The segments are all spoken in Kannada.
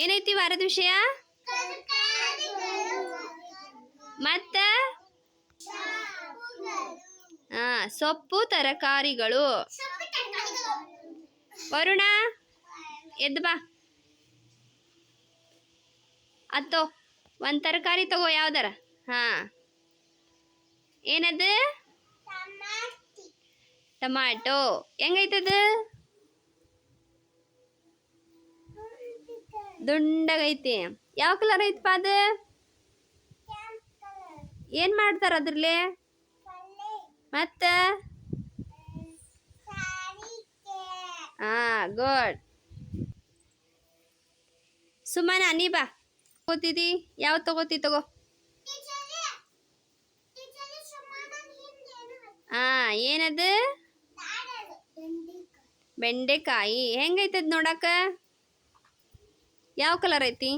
ಏನೈತಿ ವಾರದ ವಿಷಯ? ಮತ್ತ? ಹಾ ಸೊಪ್ಪು ತರಕಾರಿಗಳು. ವರುಣ ಎದ್ದು ಬಾ. ಅತ್ತೋ ಒಂದು ತರಕಾರಿ ತಗೋ ಯಾವ್ದಾರ? ಹಾ. ಏನದು? ಟಮಾಟೋ. ಹೆಂಗೈತದ? ದುಂಡಗೈತಿ. ಯಾವ ಕಲರ್ ಐತಪ್ಪ ಅದು? ಏನು ಮಾಡ್ತಾರ ಅದ್ರಲ್ಲಿ? ಮತ್ತ? ಹಾ ಗುಡ್ ಸುಮ್ಮನ ನೀ ಬಾ. ತಗೋತಿದಿ? ಯಾವ ತಗೋತಿ ತಗೋ. ಹಾ ಏನದು? ಬೆಂಡೆಕಾಯಿ. ಹೆಂಗೈತದ ನೋಡಕ್ಕ? ಯಾವ ಕಲರ್ ಐತಿ?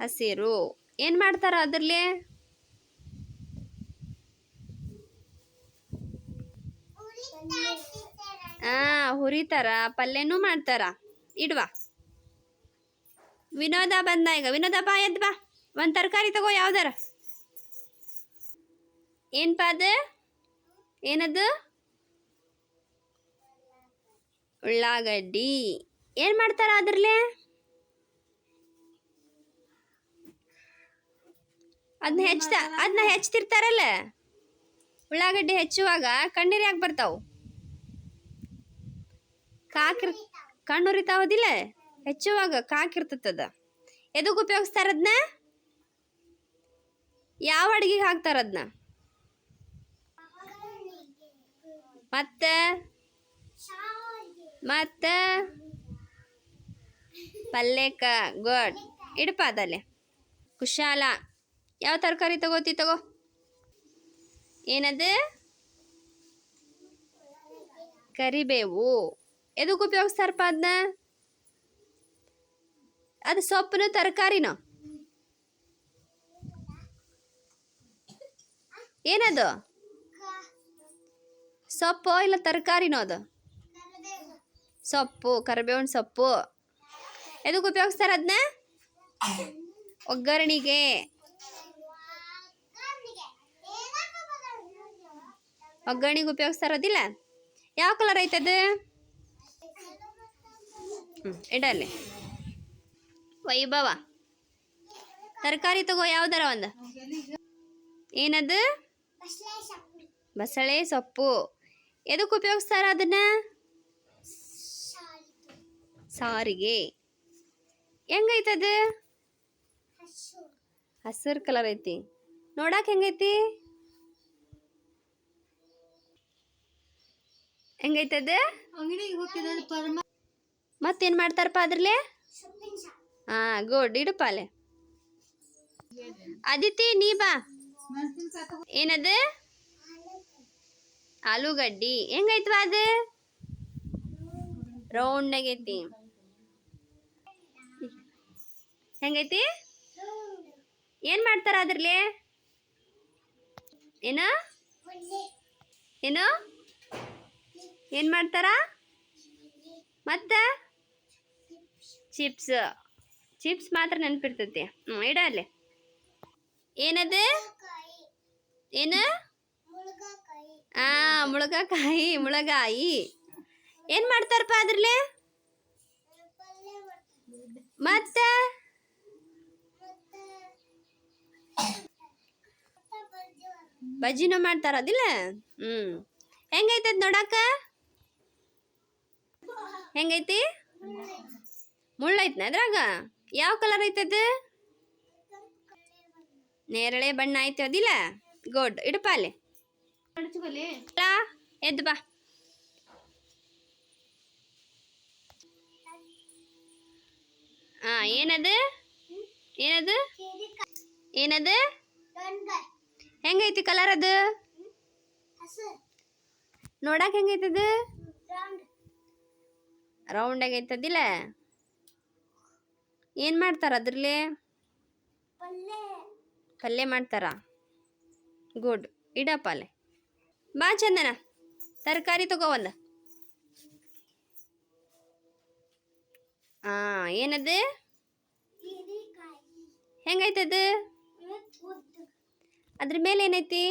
ಹಸಿರು. ಏನು ಮಾಡ್ತಾರ ಅದ್ರಲ್ಲಿ? ಹಾ ಹುರಿತಾರ. ಪಲ್ಯನೂ ಮಾಡ್ತಾರ. ಇಡ್ವಾ ವಿನೋದ ಬಂದ ಈಗ. ವಿನೋದ ಬಾ, ಎದ್ ಬಾ. ಒಂದು ತರಕಾರಿ ತಗೋ, ಯಾವ್ದಾರ? ಏನ್ ಅದು? ಏನದು? ಉಳ್ಳಾಗಡ್ಡಿ. ಏನು ಮಾಡ್ತಾರ ಅದ್ರಲ್ಲಿ? ಅದನ್ನ ಹೆಚ್ತಾ ಅದನ್ನ ಹೆಚ್ಚತಿರ್ತಾರಲ್ಲ ಉಳ್ಳಾಗಡ್ಡಿ ಹೆಚ್ಚುವಾಗ ಕಣ್ಣೀರು ಯಾಕೆ ಬರ್ತಾವು? ಕಾಕಿರ್ ಕಣ್ಣುರಿತಾವದಿಲ್ಲ ಹೆಚ್ಚುವಾಗ ಕಾಕಿರ್ತದ ಎದಕ್ಕೆ ಉಪಯೋಗಿಸ್ತಾರ ಅದನ್ನ ಯಾವ ಅಡ್ಗೆಗೆ ಹಾಕ್ತಾರ ಅದನ್ನ ಮತ್ತೆ? ಮತ್ತೆ? ಪಲ್ಯಕ್ಕ ಗುಡ್. ಇಡಪ್ಪ ಅದಲ್ಲೇ. ಕುಶಾಲ, ಯಾವ ತರಕಾರಿ ತಗೋತಿ ತಗೋ? ಏನದು? ಕರಿಬೇವು. ಎದಕ್ಕೆ ಉಪಯೋಗಿಸ್ತಾರಪ್ಪ ಅದನ್ನ ಅದು ಸೊಪ್ಪು ತರಕಾರಿನೋ? ಏನದು? ಸೊಪ್ಪು ಇಲ್ಲ ತರಕಾರಿನೋ ಅದು? ಸೊಪ್ಪು, ಕರಿಬೇವಿನ ಸೊಪ್ಪು. ಎದಕ್ಕೆ ಉಪಯೋಗಿಸ್ತಾರೆ ಅದನ್ನ ಒಗ್ಗರಣೆಗೆ. ಒಗ್ಗರಣೆಗೆ ಉಪಯೋಗಿಸ್ತಾರದಿಲ್ಲ ಯಾವ ಕಲರ್ ಐತದ? ಹ್ಞೂ ಇಡಲ್ಲಿ ವೈಭವ. ತರಕಾರಿ ತಗೋ ಯಾವ್ದಾರ ಒಂದು? ಏನದು? ಬಸಳೆ ಸೊಪ್ಪು. ಎದಕ್ಕೆ ಉಪಯೋಗಿಸ್ತಾರ ಅದನ್ನ ಸಾರಿಗೆ. ಹೆಂಗೈತದ ಹಸಿರು ಕಲರ್ ಐತಿ ನೋಡಕ್ ಹೆಂಗೈತಿ ಹೆಂಗೈತದ ಅಂಗಡಿಗೆ ಹೋಗ್ತಿದ್ದ ಪರಮ ಮತ್ತೇನು ಮಾಡ್ತಾರಪ್ಪ ಅದ್ರಲ್ಲೇ ಹಾಂ ಗುಡ್ ಇಡಪ್ಪ ಅಲ್ಲೇ ಅದಿತಿ ನೀ ಬಾ ಏನದು ಆಲೂಗಡ್ಡಿ ಹೆಂಗೈತ್ವ ಅದು ರೌಂಡ್ ಆಗೈತಿ ಹೆಂಗೈತಿ? ಏನು ಮಾಡ್ತಾರ ಅದ್ರಲ್ಲಿ? ಏನ? ಏನು? ಏನು ಮಾಡ್ತಾರ? ಮತ್ತೆ? ಚಿಪ್ಸ್. ಚಿಪ್ಸ್ ಮಾತ್ರ ನೆನಪಿರ್ತೈತಿ. ಹ್ಞೂ ಇಡ ಅಲ್ಲಿ. ಏನದು? ಏನು? ಆ ಮುಳಗಾಯಿ ಮುಳಗಾಯಿ. ಏನು ಮಾಡ್ತಾರಪ್ಪ ಅದ್ರಲ್ಲಿ? ಮತ್ತೆ? ಬಜ್ಜಿನೂ ಮಾಡ್ತಾರ ಅದಿಲ್ಲ ಹ್ಞೂ ಹೆಂಗೈತೆ ನೋಡಕ್ಕ? ಹೆಂಗೈತಿ? ಮುಳ್ಳೈತ್ನ ಅದ್ರಾಗ? ಯಾವ ಕಲರ್ ಐತದ? ನೇರಳೆ ಬಣ್ಣ ಐತೆ ಅದಿಲ್ಲ? ಗುಡ್ ಇಡಪ್ಪ ಅಲ್ಲಿ ಎದ್ದು ಬಾ. ಹಾ ಏನದು? ಏನದು? ಏನದು? ಹೆಂಗೈತಿ ಕಲರ್ ಅದು? ನೋಡಕ್ ಹೆಂಗೈತದ? ರೌಂಡ್ ಆಗೈತದಿಲ್ಲ? ಏನು ಮಾಡ್ತಾರ ಅದ್ರಲ್ಲಿ? ಪಲ್ಯ ಮಾಡ್ತಾರ? ಗುಡ್ ಇಡಪ್ಪ ಅಲ್ಲೇ ಬಾ ಚಂದನ. ತರಕಾರಿ ತಗೋ ಒಂದು. ಹಾಂ ಏನದು? ಹೆಂಗೈತದು? ಅದ್ರ ಮೇಲೆ ಏನೈತಿ?